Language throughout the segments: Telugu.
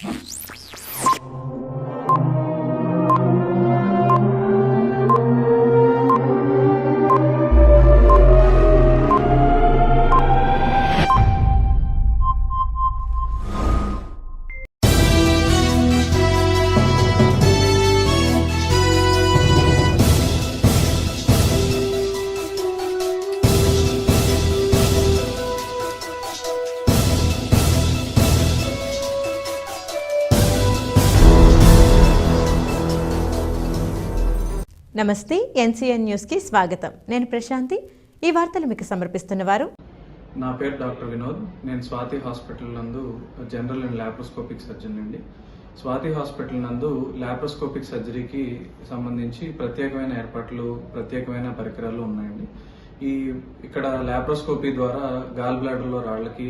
Jesus. నమస్తే ఎన్సీఎన్ న్యూస్కి స్వాగతం. నేను ప్రశాంతి. ఈ వార్తలు మీకు సమర్పిస్తున్న వారు నా పేరు డాక్టర్ వినోద్. నేను స్వాతి హాస్పిటల్ నందు జనరల్ అండ్ ల్యాప్రోస్కోపిక్ సర్జన్ అండి. స్వాతి హాస్పిటల్ నందు ల్యాప్రోస్కోపిక్ సర్జరీకి సంబంధించి ప్రత్యేకమైన ఏర్పాట్లు ప్రత్యేకమైన పరికరాలు ఉన్నాయండి. ఈ ఇక్కడ ల్యాప్రోస్కోపీ ద్వారా గాల్ బ్లాడర్లో రాళ్ళకి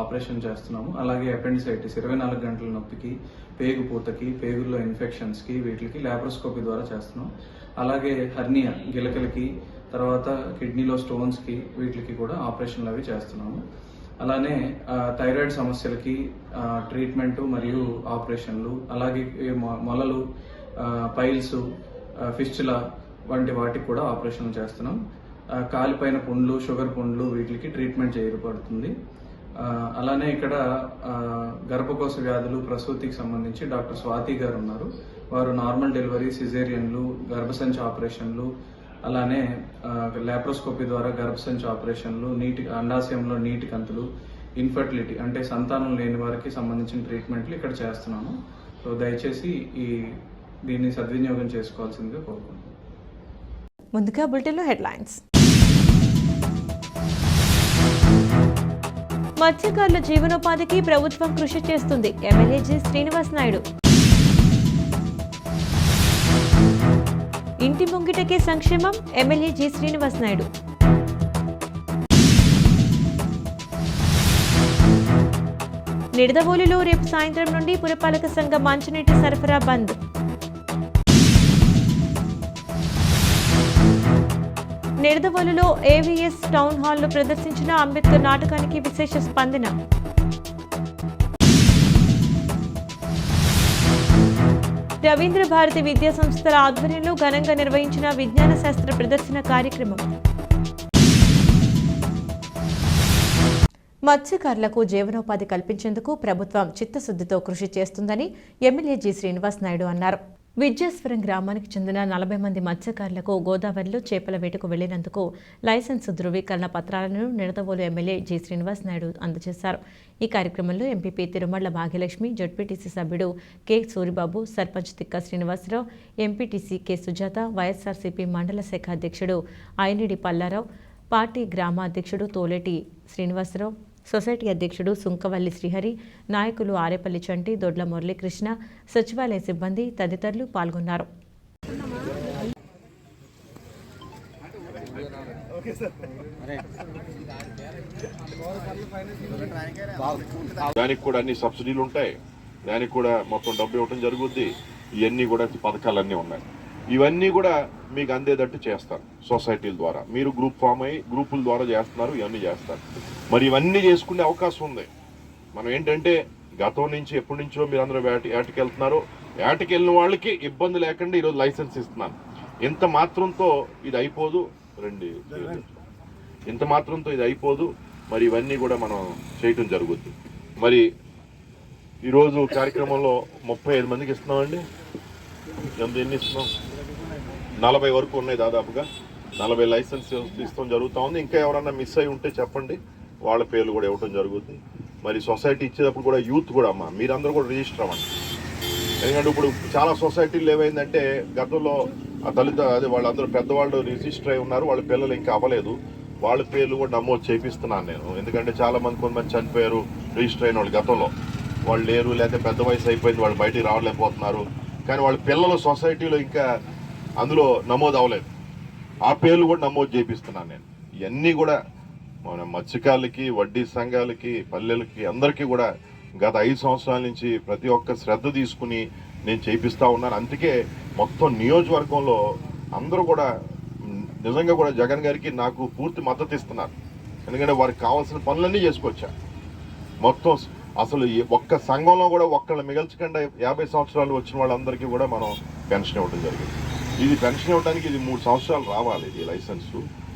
ఆపరేషన్ చేస్తున్నాము. అలాగే అపెండిసైటిస్ ఇరవై నాలుగు గంటల నొప్పికి పేగు పూతకి పేగుల్లో ఇన్ఫెక్షన్స్కి వీటికి ల్యాప్రోస్కోపీ ద్వారా చేస్తున్నాం. అలాగే హర్నియా గిలకలకి తర్వాత కిడ్నీలో స్టోన్స్కి వీటికి కూడా ఆపరేషన్లు అవి చేస్తున్నాము. అలానే థైరాయిడ్ సమస్యలకి ట్రీట్మెంట్ మరియు ఆపరేషన్లు అలాగే మొ- మొలలు పైల్స్ ఆ, వంటి వాటికి కూడా ఆపరేషన్లు చేస్తున్నాం. కాలిపైన పుండ్లు షుగర్ పుండ్లు వీటికి ట్రీట్మెంట్ చేయబడుతుంది. అలానే ఇక్కడ గర్భకోశ వ్యాధులు ప్రసూతికి సంబంధించి డాక్టర్ స్వాతి గారు ఉన్నారు. వారు నార్మల్ డెలివరీ సిజేరియన్లు గర్భసంచ ఆపరేషన్లు అలానే లాప్రోస్కోపీ ద్వారా గర్భసంచ ఆపరేషన్లు నీటి అండాశయంలో నీటి కంతులు ఇన్ఫర్టిలిటీ అంటే సంతానం లేని వారికి సంబంధించిన ట్రీట్మెంట్లు ఇక్కడ చేస్తున్నాము సో దయచేసి ఈ దీన్ని సద్వినియోగం చేసుకోవాల్సిందిగా కోరుకుంటున్నాను. ముందుగా బులెటిన్లో హెడ్లైన్స్. మత్స్యకారుల జీవనోపాధికి ప్రభుత్వం కృషి చేస్తుంది. MLA G. శ్రీనివాస్ నాయుడు. ఇంటి ముంగిటకే సంక్షేమం ఎమ్మెల్యే జి శ్రీనివాస్ నాయుడు. నిడదవోలులో రేపు సాయంత్రం నుండి పురపాలక సంఘ మంచినీటి సరఫరా బంద్. నిడదవోలులో ఏవిఎస్ టౌన్ హాల్లో ప్రదర్శించిన అంబేద్కర్ నాటకానికి విశేష స్పందన. రవీంద్ర భారతి విద్యా సంస్థల ఆధ్వర్యంలో ఘనంగా నిర్వహించిన విజ్ఞాన శాస్త్ర ప్రదర్శన కార్యక్రమం. మత్స్యకారులకు జీవనోపాధి కల్పించేందుకు ప్రభుత్వం చిత్తశుద్ధితో కృషి చేస్తుందని ఎమ్మెల్యే జి. శ్రీనివాస్ నాయుడు అన్నారు. విద్యాస్వరం గ్రామానికి చెందిన నలభై మంది మత్స్యకారులకు గోదావరిలో చేపల వేటకు వెళ్ళినందుకు లైసెన్స్ ధృవీకరణ పత్రాలను నిడదవోలు ఎమ్మెల్యే జి శ్రీనివాస్ నాయుడు అందజేశారు. ఈ కార్యక్రమంలో ఎంపీపీ తిరుమల భాగ్యలక్ష్మి జడ్పీటీసీ సభ్యుడు K Suribabu sarpanch Tikka Srinivasarao MPTC K Sujatha YSRCP మండల శాఖ అధ్యక్షుడు ఐనిడి పల్లారావు పార్టీ గ్రామాధ్యక్షుడు తోలేటి శ్రీనివాసరావు సొసైటీ అధ్యక్షుడు సుంకవల్లి శ్రీహరి నాయకులు ఆరేపల్లి చంటి దొడ్ల మురళీకృష్ణ సచివాలయ సిబ్బంది తదితరులు పాల్గొన్నారు. దానికి కూడా అన్ని సబ్సిడీలు ఉంటాయి. దానికి కూడా మొత్తం డబ్బు ఇవ్వడం జరుగుద్ది. ఇవన్నీ కూడా పథకాలన్నీ ఉన్నాయి. ఇవన్నీ కూడా మీకు అందేటట్టు చేస్తారు సొసైటీల ద్వారా. మీరు గ్రూప్ ఫామ్ అయ్యి గ్రూపుల ద్వారా చేస్తున్నారు ఇవన్నీ చేస్తారు. మరి ఇవన్నీ చేసుకునే అవకాశం ఉంది. మనం ఏంటంటే గతం నుంచి ఎప్పటి నుంచో మీరు అందరూ వేట వేటకి వెళ్తున్నారు వేటకి వెళ్ళిన వాళ్ళకి ఇబ్బంది లేకుండా ఈరోజు లైసెన్స్ ఇస్తున్నాను. ఇంత మాత్రంతో ఇది అయిపోదు. రండి. ఇంత మాత్రంతో ఇది అయిపోదు. మరి ఇవన్నీ కూడా మనం చేయటం జరుగుద్ది. మరి ఈరోజు కార్యక్రమంలో ముప్పై ఐదు మందికి ఇస్తున్నామండి. ఎంత ఎన్ని ఇస్తున్నాం? నలభై వరకు ఉన్నాయి దాదాపుగా. నలభై లైసెన్స్ ఇస్తాం జరుగుతూ ఉంది. ఇంకా ఎవరన్నా మిస్ అయి ఉంటే చెప్పండి. వాళ్ళ పేర్లు కూడా ఇవ్వటం జరుగుతుంది మరి సొసైటీ ఇచ్చేటప్పుడు కూడా యూత్ కూడా అమ్మా మీరందరూ కూడా రిజిస్టర్ అవ్వండి. ఎందుకంటే ఇప్పుడు చాలా సొసైటీలు ఏమైందంటే గతంలో ఆ దళిత అదే వాళ్ళందరూ పెద్దవాళ్ళు రిజిస్టర్ అయి ఉన్నారు. వాళ్ళ పిల్లలు ఇంకా అవ్వలేదు. వాళ్ళ పేర్లు కూడా నమోదు చేపిస్తున్నాను నేను. ఎందుకంటే చాలా మంది కొంతమంది చనిపోయారు రిజిస్టర్ అయిన వాళ్ళు గతంలో. వాళ్ళు లేరు లేకపోతే పెద్ద వయసు అయిపోయింది వాళ్ళు బయటికి రావలేకపోతున్నారు కానీ వాళ్ళ పిల్లలు సొసైటీలో ఇంకా అందులో నమోదు అవ్వలేదు. ఆ పేర్లు కూడా నమోదు చేపిస్తున్నాను నేను. ఇవన్నీ కూడా మన మత్స్యకారులకి వడ్డీ సంఘాలకి పల్లెలకి అందరికీ కూడా గత ఐదు సంవత్సరాల నుంచి ప్రతి ఒక్క శ్రద్ధ తీసుకుని నేను చేపిస్తూ ఉన్నాను. అందుకే మొత్తం నియోజకవర్గంలో అందరూ కూడా నిజంగా కూడా జగన్ గారికి నాకు పూర్తి మద్దతు ఇస్తున్నారు. ఎందుకంటే వారికి కావాల్సిన పనులన్నీ చేసుకొచ్చా. మొత్తం అసలు ఒక్క సంఘంలో కూడా ఒక్కళ్ళు మిగల్చకుండా యాభై సంవత్సరాలు వచ్చిన వాళ్ళందరికీ కూడా మనం పెన్షన్ ఇవ్వడం జరిగింది. ఇది పెన్షన్ ఇవ్వడానికి ఇది మూడు సంవత్సరాలు రావాలి ఇది లైసెన్స్.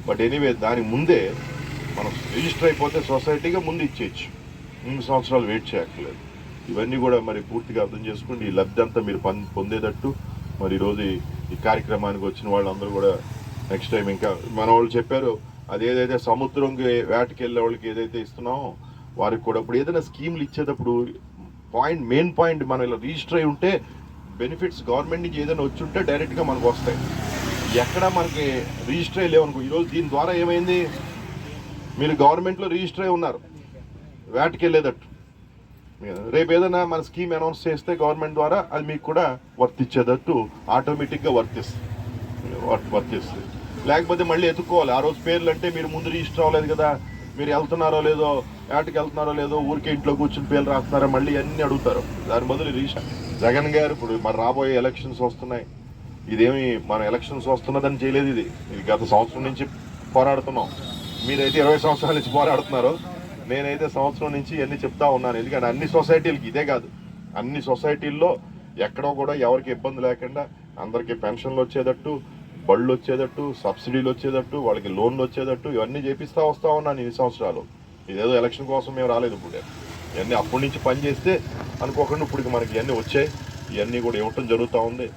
బట్ ఎనీవే దాని ముందే మనం రిజిస్టర్ అయిపోతే సొసైటీగా ముందు ఇచ్చేయచ్చు. మూడు సంవత్సరాలు వెయిట్ చేయక్కర్లేదు. ఇవన్నీ కూడా మరి పూర్తిగా అర్థం చేసుకోండి. ఈ లబ్ధి అంతా మీరు పం- పొందేటట్టు మరి ఈరోజు ఈ- ఈ కార్యక్రమానికి వచ్చిన వాళ్ళందరూ కూడా నెక్స్ట్ టైం ఇంకా మన వాళ్ళు చెప్పారు అది ఏదైతే సముద్రంకి వేటకి వెళ్ళే వాళ్ళకి ఏదైతే ఇస్తున్నామో వారికి కూడా ఇప్పుడు ఏదైనా స్కీమ్లు ఇచ్చేటప్పుడు పాయింట్ మెయిన్ పాయింట్ మనం ఇలా రిజిస్టర్ అయి ఉంటే బెనిఫిట్స్ గవర్నమెంట్ నుంచి ఏదైనా వచ్చి ఉంటే డైరెక్ట్గా మనకు వస్తాయి. ఎక్కడ మనకి రిజిస్టర్ అయ్యి అనుకో ఈరోజు దీని ద్వారా ఏమైంది? మీరు గవర్నమెంట్లో రిజిస్టర్ అయి ఉన్నారు. వేటకి వెళ్ళేటట్టు. రేపు ఏదైనా మన స్కీమ్ అనౌన్స్ చేస్తే గవర్నమెంట్ ద్వారా అది మీకు కూడా వర్తించేటట్టు ఆటోమేటిక్గా వర్తిస్తుంది. వర్తిస్తుంది. లేకపోతే మళ్ళీ ఎత్తుక్కోవాలి. ఆ రోజు పేర్లు అంటే మీరు ముందు రిజిస్టర్ అవ్వలేదు కదా. మీరు వెళ్తున్నారో లేదో వేటకి వెళ్తున్నారో లేదో ఊరికే ఇంట్లో కూర్చుని పేర్లు రాస్తున్నారో? మళ్ళీ అన్ని అడుగుతారు. దాని బదులు రిజిస్టర్ జగన్ గారు ఇప్పుడు మరి రాబోయే ఎలక్షన్స్ వస్తున్నాయి. ఇదేమి మన ఎలక్షన్స్ వస్తున్నదని చేయలేదు ఇది. ఇది గత సంవత్సరం నుంచి పోరాడుతున్నాం. మీరైతే ఇరవై సంవత్సరాల నుంచి పోరాడుతున్నారు. నేనైతే సంవత్సరం నుంచి ఇవన్నీ చెప్తా ఉన్నాను. ఎందుకంటే అన్ని సొసైటీలకి ఇదే కాదు. అన్ని సొసైటీల్లో ఎక్కడో కూడా ఎవరికి ఇబ్బంది లేకుండా అందరికీ పెన్షన్లు వచ్చేటట్టు బళ్ళు వచ్చేటట్టు సబ్సిడీలు వచ్చేటట్టు వాళ్ళకి లోన్లు వచ్చేటట్టు ఇవన్నీ చేపిస్తా వస్తా ఉన్నాను ఈ సంవత్సరాలు. ఇదేదో ఎలక్షన్ కోసం మేము రాలేదు ఇప్పుడు. ఇవన్నీ అప్పటి నుంచి పని చేస్తే అనుకోకుండా ఇప్పుడు మనకి ఇవన్నీ వచ్చాయి. ఇవన్నీ కూడా ఇవ్వటం జరుగుతూ ఉంది.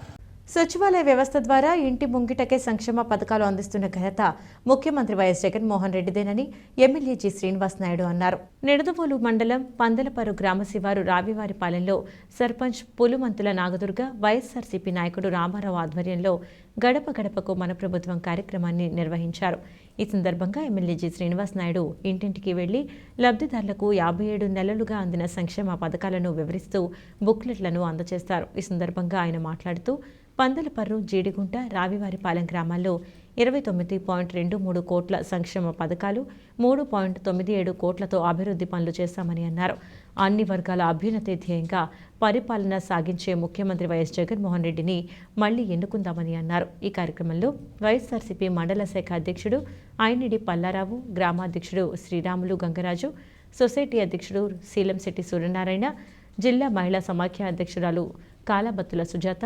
సచివాలయ వ్యవస్థ ద్వారా ఇంటి ముంగిటకే సంక్షేమ పథకాలు అందిస్తున్న ఘనత ముఖ్యమంత్రి వైఎస్ జగన్మోహన్ రెడ్డిదేనని ఎమ్మెల్యే జి శ్రీనివాస్ నాయుడు అన్నారు. నిడదవోలు మండలం పందలపరు గ్రామ శివారు రావివారిపాలెంలో సర్పంచ్ పులుమంతుల నాగదుర్గ వైఎస్ఆర్సీపీ నాయకుడు రామారావు ఆధ్వర్యంలో గడప గడపకు మన ప్రభుత్వం కార్యక్రమాన్ని నిర్వహించారు. ఈ సందర్భంగా ఎమ్మెల్యే జి. శ్రీనివాస్ నాయుడు ఇంటింటికి వెళ్ళి లబ్ధిదారులకు యాభై ఏడు నెలలుగా అందిన సంక్షేమ పథకాలను వివరిస్తూ బుక్లెట్లను అందజేస్తారు ఈ సందర్భంగా ఆయన మాట్లాడుతూ పందలపర్రు జీడిగుంట రావివారిపాలెం గ్రామాల్లో ఇరవై తొమ్మిది పాయింట్ రెండు మూడు కోట్ల సంక్షేమ పథకాలు మూడు పాయింట్ తొమ్మిది ఏడు కోట్లతో అభివృద్ధి పనులు చేశామని అన్నారు. అన్ని వర్గాల అభ్యున్నతి ధ్యేయంగా పరిపాలన సాగించే ముఖ్యమంత్రి వైఎస్ జగన్మోహన్ రెడ్డిని మళ్ళీ ఎన్నుకుందామని అన్నారు. ఈ కార్యక్రమంలో వైఎస్ఆర్సీపీ మండల శాఖ అధ్యక్షుడు ఐనిడి పల్లారావు గ్రామాధ్యక్షుడు శ్రీరాములు గంగరాజు సొసైటీ అధ్యక్షుడు శీలంశెట్టి సూర్యనారాయణ జిల్లా మహిళా సమాఖ్య అధ్యక్షురాలు కాలాబత్తుల సుజాత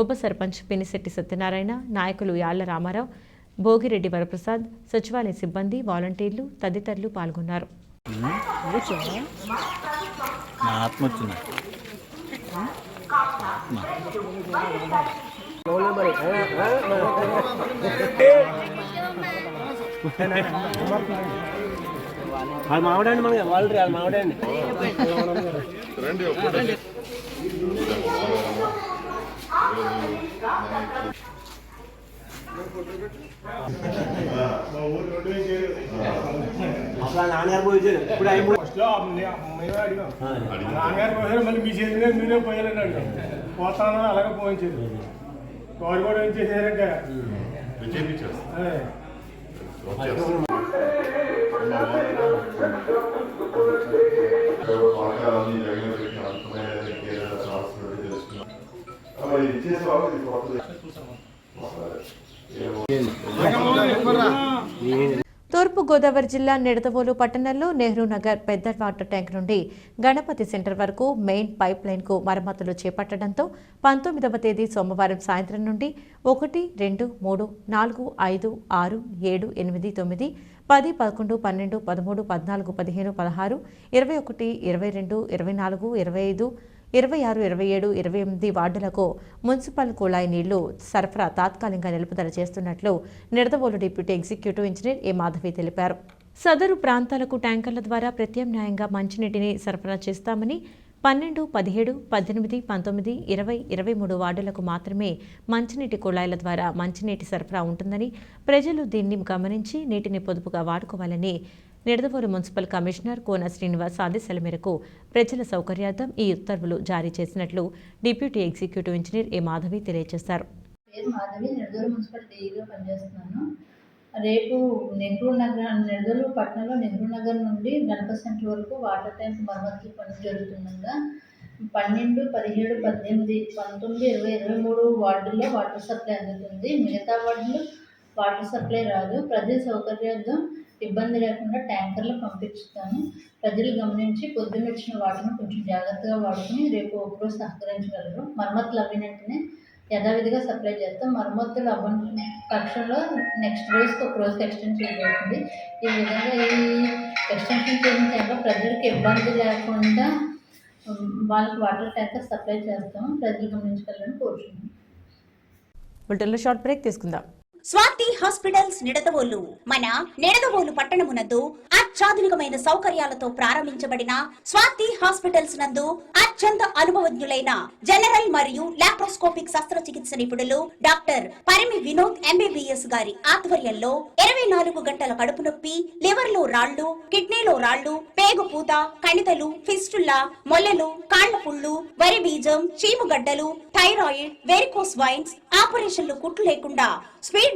ఉప సర్పంచ్ పినిశెట్టి సత్యనారాయణ నాయకులు యాళ్ళ రామారావు భోగిరెడ్డి వరప్రసాద్ సచివాలయ సిబ్బంది వాలంటీర్లు తదితరులు పాల్గొన్నారు. నా ఆత్మ వచ్చింది అది మామిడండి మనకి వాళ్ళు మామిడండి. అసలు ఆ నాన్నగారు పోయించారు ఇప్పుడు ఆయన పోయి- ఫస్ట్లో మేమే అడిగాం నాన్నగారు పోయారు మళ్ళీ మీ చేతి మీద మీరే పోయారని అడిగాం పోతాను అలాగే పోయించారు వారు కూడా ఏం చేశారంటే అదే తూర్పు గోదావరి జిల్లా నిడదవోలు పట్టణంలో నెహ్రూ నగర్ పెద్ద వాటర్ ట్యాంక్ నుండి గణపతి సెంటర్ వరకు మెయిన్ పైప్ లైన్కు మరమ్మతులు చేపట్టడంతో పంతొమ్మిదవ తేదీ సోమవారం సాయంత్రం నుండి ఒకటి రెండు మూడు నాలుగు ఐదు ఆరు ఏడు ఎనిమిది తొమ్మిది పది పదకొండు పన్నెండు పదమూడు పద్నాలుగు పదిహేను పదహారు ఇరవై ఒకటి ఇరవై రెండు ఇరవై నాలుగు ఇరవై ఐదు ఇరవై ఆరు ఇరవై ఏడు ఇరవై ఎనిమిది వార్డులకు మున్సిపల్ కుళాయి నీళ్ళు సరఫరా తాత్కాలికంగా నిలుపుదల చేస్తున్నట్లు Nidadavolu deputy executive engineer A. Madhavi తెలిపారు. సదరు ప్రాంతాలకు ట్యాంకర్ల ద్వారా ప్రత్యామ్నాయంగా మంచినీటిని సరఫరా చేస్తామని పన్నెండు పదిహేడు పద్దెనిమిది పంతొమ్మిది ఇరవై ఇరవై మూడు వార్డులకు మాత్రమే మంచినీటి కుళాయిల ద్వారా మంచినీటి సరఫరా ఉంటుందని ప్రజలు దీన్ని గమనించి నీటిని పొదుపుగా వాడుకోవాలని నిడదవోలు మున్సిపల్ కమిషనర్ కోన శ్రీనివాస్ ఆదేశాల మేరకు ప్రజల సౌకర్యార్థం ఈ ఉత్తర్వులు జారీ చేసినట్లు deputy executive engineer A Madhavi తెలియజేశారు. మాధవి పనిచేస్తున్నాను. రేపు నెహ్రూ నగర్ నెల్లూరు పట్టణంలో నెహ్రూ నగర్ నుండి గణప సెంటర్ వరకు వాటర్ ట్యాంక్ మరమ్మతులు పనులు జరుగుతుండగా పన్నెండు పదిహేడు పద్దెనిమిది పంతొమ్మిది ఇరవై ఇరవై మూడు వార్డుల్లో వాటర్ సప్లై అందుతుంది. మిగతా వార్డులు వాటర్ సప్లై రాదు. ప్రజల సౌకర్యార్థం ఇబ్బంది లేకుండా ట్యాంకర్లు పంపించుతాను ప్రజలు గమనించి పొద్దున్న వచ్చిన వాటిని కొంచెం జాగ్రత్తగా వాడుకుని రేపు ఒకరోజు సహకరించగలరు. మరమ్మతులు అవ్వినట్టునే వెంటనే యథావిధిగా సప్లై చేస్తాం. మరమ్మతులు అవ్వని పక్షంలో నెక్స్ట్ రోజుకి ఒక రోజుకి ఎక్స్టెండ్ చేయబడుతుంది. ఈ విధంగా ఈ ఎక్స్టెన్షన్ చేసిన టైంలో ప్రజలకు ఇబ్బంది లేకుండా వాళ్ళకి వాటర్ ట్యాంకర్ సప్లై చేస్తాము. ప్రజలు గమనించగలరని కోరుతున్నాం బులెటిన్లో షార్ట్ బ్రేక్ తీసుకుందాం. స్వాతి హాస్పిటల్స్ నిడదవోలు. మన నిడదవోలు పట్టణమునందు అత్యాధునికమైన సౌకర్యాలతో ప్రారంభించబడిన స్వాతి హాస్పిటల్స్ నందు అత్యంత అనుభవజ్ఞులైన జనరల్ మరియు లాప్రోస్కోపిక్ శస్త్రచికిత్స నిపుణులు డాక్టర్ పరిమి వినోద్ ఎంబీబీఎస్ గారి ఆధ్వర్యంలో ఇరవై నాలుగు గంటల కడుపు నొప్పి లివర్లో రాళ్ళు కిడ్నీలో రాళ్ళు పేగు పూత కణితలు ఫిస్టుల్లా మొల్లలు కాళ్ళ పుళ్ళు వరి బీజం చీముగడ్డలు థైరాయిడ్ వెరికోస్ వైన్స్ ఆపరేషన్లు కుట్లు లేకుండా speed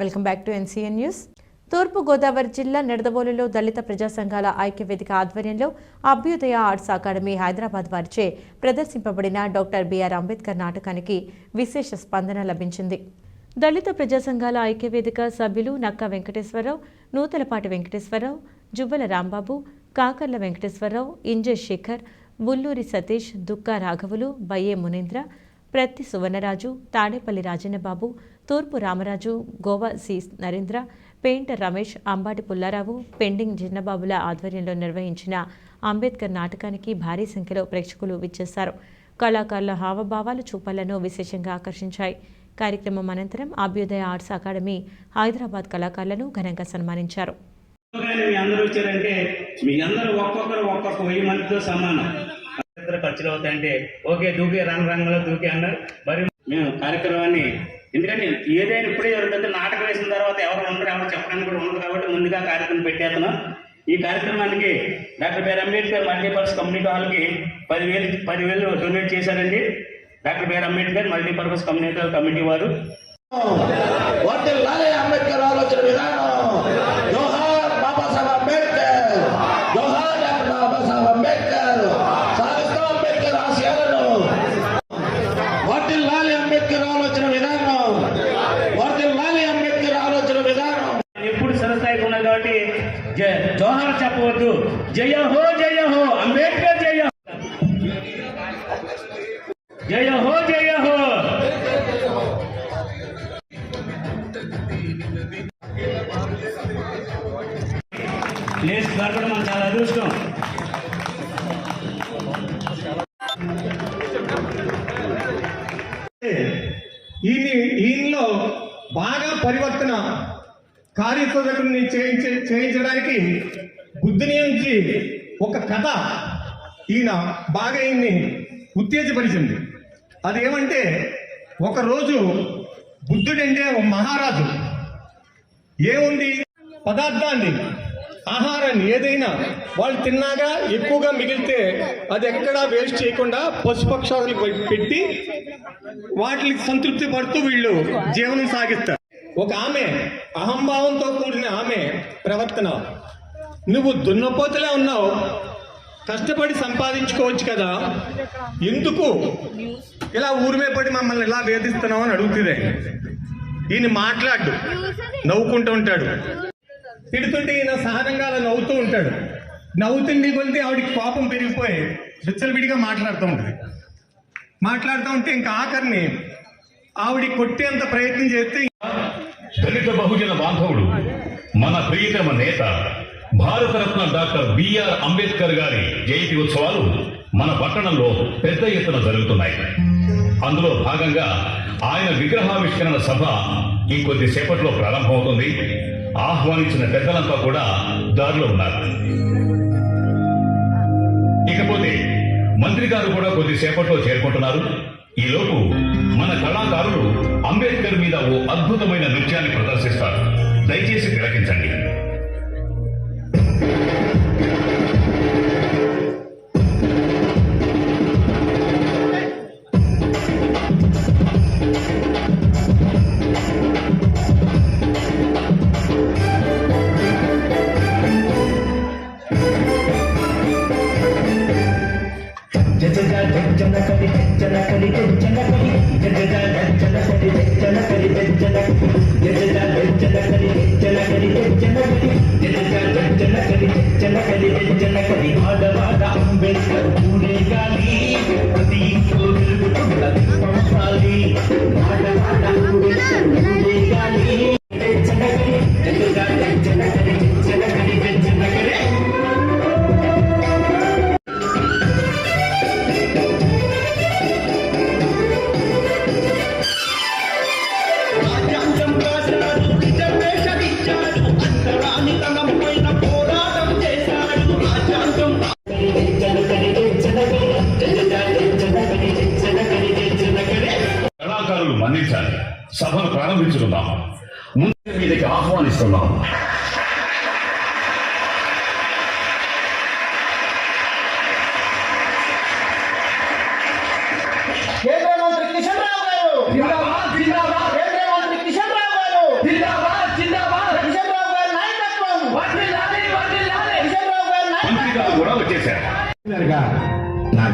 Welcome back to NCN news. తూర్పు గోదావరి జిల్లా నిడదవోలులో దళిత ప్రజా సంఘాల ఐక్యవేదిక ఆధ్వర్యంలో అభ్యుదయ ఆర్ట్స్ అకాడమీ హైదరాబాద్ వారిచే ప్రదర్శింపబడిన డాక్టర్ బిఆర్ అంబేద్కర్ నాటకానికి విశేష స్పందన లభించింది. దళిత ప్రజా సంఘాల ఐక్యవేదిక సభ్యులు నక్క వెంకటేశ్వరరావు నూతలపాటి వెంకటేశ్వరరావు జువ్వల రాంబాబు కాకర్ల వెంకటేశ్వరరావు ఇంజ శేఖర్ ముల్లూరి సతీష్ దుక్కా రాఘవులు బయ్యే మునీంద్ర ప్రత్తి సువర్ణరాజు తాడేపల్లి రాజన్నబాబు తూర్పు రామరాజు గోవా సి. నరేంద్ర పెయింటర్ రమేష్ అంబాటి పుల్లారావు పెండింగ్ చిన్నబాబుల ఆధ్వర్యంలో నిర్వహించిన అంబేద్కర్ నాటకానికి భారీ సంఖ్యలో ప్రేక్షకులు విచ్చేశారు. కళాకారుల హావభావాలు చూపలను విశేషంగా ఆకర్షించాయి. కార్యక్రమం అనంతరం అభ్యుదయ ఆర్ట్స్ అకాడమీ హైదరాబాద్ కళాకారులను ఘనంగా సన్మానించారు. కానీ మీ అందరూ వచ్చారంటే మీ అందరూ ఒక్కొక్కరు ఒక్కొక్క వెయ్యి మందితో సమానం. ఇద్దరు ఖర్చులు అవుతాయంటే ఓకే దూకే రంగ రంగంలో దూకే అన్నారు. మరి మేము కార్యక్రమాన్ని ఎందుకంటే ఏదైనా ఇప్పుడే జరుగుతుంది నాటకం వేసిన తర్వాత ఎవరు ఉండరు ఎవరు చెప్పడానికి కూడా ఉండదు కాబట్టి ముందుగా కార్యక్రమం పెట్టేస్తున్నాం. ఈ కార్యక్రమానికి doctor BR Ambedkar multipurpose community హాల్కి పదివేలు పదివేలు డొనేట్ చేశారండి. Doctor BR Ambedkar multipurpose community hall committee వారు. అంబేద్కర్ ఆలోచన విధానం. జోహార్ బాబాసాహెబ్ అంబేద్కర్ కార్యశోధకుడిని చేయించే చేయించడానికి బుద్ధిని నుంచి ఒక కథ ఈయన బాగా ఈయన్ని ఉత్తేజపరిచింది అదేమంటే ఒకరోజు బుద్ధుడంటే ఒక మహారాజు. ఏముంది? పదార్థాన్ని ఆహారాన్ని ఏదైనా వాళ్ళు తిన్నాగా ఎక్కువగా మిగిలితే అది ఎక్కడా వేస్ట్ చేయకుండా పశుపక్షాదులకు పెట్టి వాటికి సంతృప్తి పడుతూ వీళ్ళు జీవనం సాగిస్తారు. ఒక ఆమె అహంభావంతో కూడిన ఆమె ప్రవర్తన. నువ్వు దున్నపోతలే ఉన్నావు. కష్టపడి సంపాదించుకోవచ్చు కదా. ఎందుకు? ఇలా ఊరిమే పడి మమ్మల్ని ఇలా వేధిస్తున్నావు అని అడుగుతుంది ఈయన మాట్లాడు. నవ్వుకుంటూ ఉంటాడు. తిడుతుంటే ఈయన సహనంగా అలా నవ్వుతూ ఉంటాడు. నవ్వుతుండే కొలితే ఆవిడకి కోపం పెరిగిపోయి విచ్చలవిడిగా మాట్లాడుతూ ఉంటుంది. మాట్లాడుతూ ఉంటే ఇంకా ఆఖరిని ఆవిడ కొట్టేంత ప్రయత్నం చేస్తే దళిత బహుజన బాంధవుడు మన ప్రియతమ నేత భారతరత్న డాక్టర్ బిఆర్ అంబేద్కర్ గారి జయంతి ఉత్సవాలు మన పట్టణంలో పెద్ద ఎత్తున జరుగుతున్నాయి. అందులో భాగంగా ఆయన విగ్రహావిష్కరణ సభ ఇంకొద్ది సేపట్లో ప్రారంభమవుతుంది. ఆహ్వానించిన పెద్దలంతా కూడా దారిలో ఉన్నారు. ఇకపోతే మంత్రి గారు కూడా కొద్దిసేపట్లో చేరుకుంటున్నారు. ఈలోపు కళాకారులు అంబేద్కర్ మీద ఓ అద్భుతమైన నృత్యాన్ని ప్రదర్శిస్తారు. దయచేసి తిలకించండి.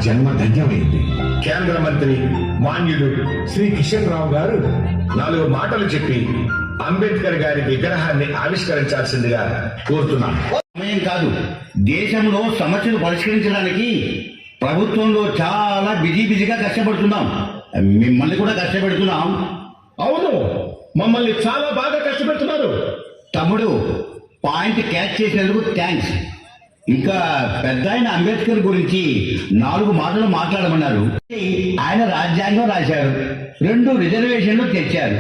జన్మ ధన్యమైంది. కేంద్ర మంత్రి మాన్యుడు శ్రీ కిషన్ రావు గారు నాలుగు మాటలు చెప్పి అంబేద్కర్ గారి విగ్రహాన్ని ఆవిష్కరించాల్సిందిగా కోరుతున్నాను. సమయం కాదు. దేశంలో సమస్యలు పరిష్కరించడానికి ప్రభుత్వంలో చాలా బిజీ బిజీగా కష్టపడుతున్నాం. మిమ్మల్ని కూడా కష్టపెడుతున్నాం. అవును మమ్మల్ని చాలా బాగా కష్టపెడుతున్నారు. తమ్ముడు పాయింట్ క్యాచ్ చేసినందుకు థ్యాంక్స్. ఇంకా పెద్ద ఆయన అంబేద్కర్ గురించి నాలుగు మాటలు మాట్లాడమన్నారు. ఆయన రాజ్యాంగం రాశారు రెండు రిజర్వేషన్లు తెచ్చారు.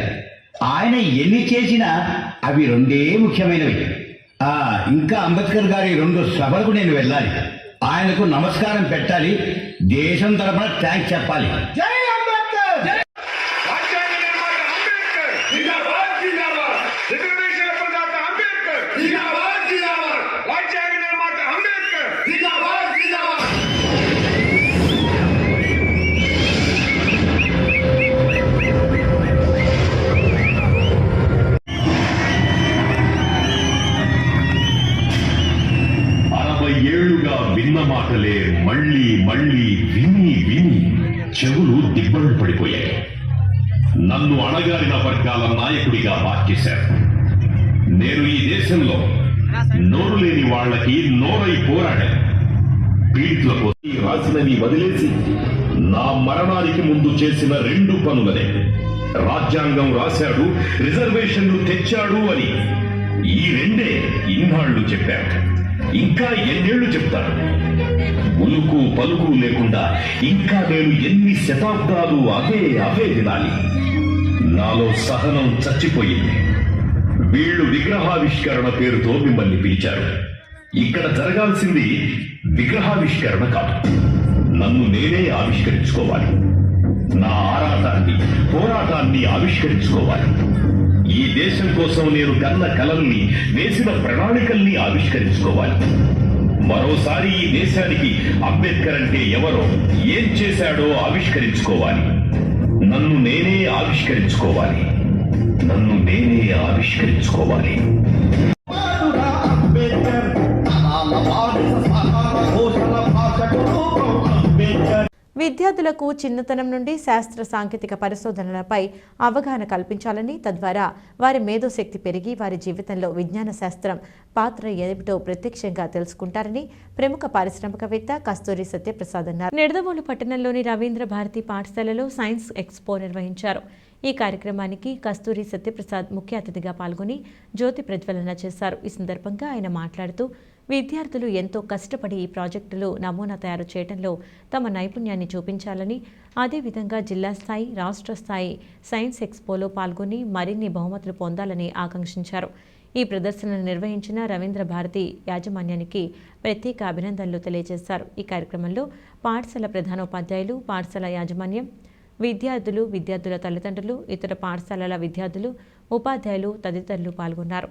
ఆయన ఎన్ని చేసినా అవి రెండే ముఖ్యమైనవి. ఆ ఇంకా అంబేద్కర్ గారి రెండు సభలకు నేను వెళ్ళాలి. ఆయనకు నమస్కారం పెట్టాలి దేశం తరపున థ్యాంక్స్ చెప్పాలి. మాటలే మళ్ళీ మళ్ళీ విని విని చెవులు దిబ్బలు పడిపోయాయి. నన్ను అణగారిన వర్గాల నాయకుడిగా మార్చేశారు. నేను ఈ దేశంలో నోరు లేని వాళ్ళకి నోరై పోరాడాను. పీడితుల కోసం రాసినవి వదిలేసి నా మరణానికి ముందు చేసిన రెండు పనులనే. రాజ్యాంగం రాశాడు రిజర్వేషన్లు తెచ్చాడు అని ఈ రెండే ఇన్నాళ్ళు చెప్పారు. ఇంకా ఎన్నేళ్ళు చెప్తారు? ఉలుకు పలుకు లేకుండా ఇంకా నేను ఎన్ని శతాబ్దాలు అవే అవే వినాలి. నాలో సహనం చచ్చిపోయింది. వీళ్ళు విగ్రహావిష్కరణ పేరుతో మిమ్మల్ని పిలిచారు. ఇక్కడ జరగాల్సింది విగ్రహావిష్కరణ కాదు. నన్ను నేనే ఆవిష్కరించుకోవాలి. నా ఆరాటాన్ని పోరాటాన్ని ఆవిష్కరించుకోవాలి. ఈ దేశం కోసం నేను కన్న కలల్ని వేసిన ప్రణాళికల్ని ఆవిష్కరించుకోవాలి. మరోసారి ఈ దేశానికి అంబేద్కర్ అంటే ఎవరో ఏం చేశాడో ఆవిష్కరించుకోవాలి. నన్ను నేనే ఆవిష్కరించుకోవాలి. నన్ను నేనే ఆవిష్కరించుకోవాలి. విద్యార్థులకు చిన్నతనం నుండి శాస్త్ర సాంకేతిక పరిశోధనలపై అవగాహన కల్పించాలని తద్వారా వారి మేధోశక్తి పెరిగి వారి జీవితంలో విజ్ఞాన శాస్త్రం పాత్ర ఏమిటో ప్రత్యక్షంగా తెలుసుకుంటారని ప్రముఖ పారిశ్రామికవేత్త కస్తూరి సత్యప్రసాద్ అన్నారు. నిడదవోలు పట్టణంలోని రవీంద్ర భారతి పాఠశాలలో సైన్స్ ఎక్స్పో నిర్వహించారు. ఈ కార్యక్రమానికి కస్తూరి సత్యప్రసాద్ ముఖ్య అతిథిగా పాల్గొని జ్యోతి ప్రజ్వలన చేశారు. ఈ సందర్భంగా ఆయన మాట్లాడుతూ విద్యార్థులు ఎంతో కష్టపడి ఈ ప్రాజెక్టులు నమూనా తయారు చేయడంలో తమ నైపుణ్యాన్ని చూపించాలని అదేవిధంగా జిల్లా స్థాయి రాష్ట్ర స్థాయి సైన్స్ ఎక్స్పోలో పాల్గొని మరిన్ని బహుమతులు పొందాలని ఆకాంక్షించారు. ఈ ప్రదర్శనను నిర్వహించిన రవీంద్ర భారతి యాజమాన్యానికి ప్రత్యేక అభినందనలు తెలియజేశారు. ఈ కార్యక్రమంలో పాఠశాల ప్రధానోపాధ్యాయులు పాఠశాల యాజమాన్యం విద్యార్థులు విద్యార్థుల తల్లిదండ్రులు ఇతర పాఠశాలల విద్యార్థులు ఉపాధ్యాయులు తదితరులు పాల్గొన్నారు.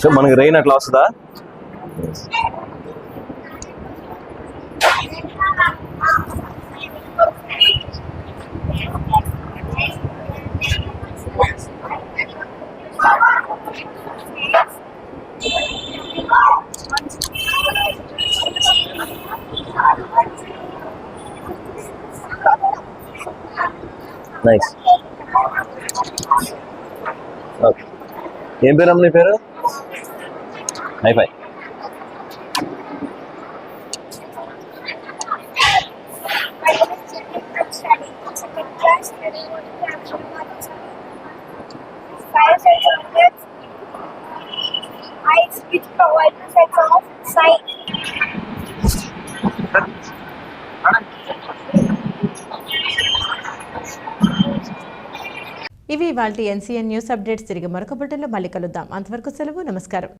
So మనకి రెయిన్ అట్లా వస్తుందా? నైస్ ఓకే ఏం పేరు అమ్మ నీ పేరు? హైఫై. ఇవాళ ఎన్సీఎన్ న్యూస్ అప్డేట్స్ తిరిగి మరొక బులెటిన్లో మళ్ళీ కలుద్దాం. అంతవరకు సెలవు నమస్కారం.